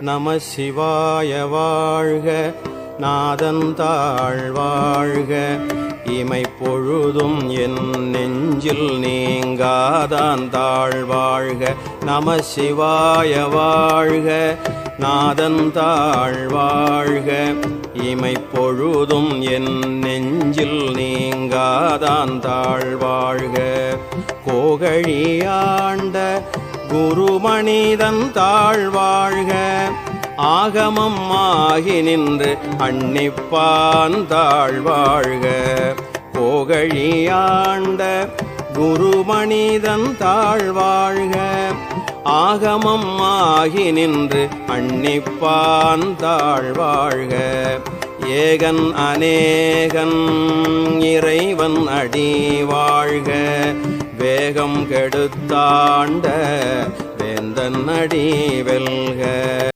நம சிவாய வாழ்க நாதந்தாள் வாழ்க. இமை பொழுதும் என் நெஞ்சில் நீங்காதான் தாழ் வாழ்க நம சிவாய வாழ்க நாதந்தாள் வாழ்க. இமை பொழுதும் என் நெஞ்சில் நீங்காதான் தாழ் வாழ்க. கோகழியாண்ட குரு மனிதன் தாழ்வாழ்க ஆகமம் ஆகி நின்று அன்னிப்பான் தாழ்வாழ்க. போகழியாண்ட குரு மனிதன் தாழ்வாழ்க ஆகமம் ஆகி நின்று அன்னிப்பான் தாழ்வாழ்க. ஏகன் அநேகன் இறைவன் அடி வாழ்க. வேகம் கெடுத்தாண்ட வேந்தன் அடி வெல்க.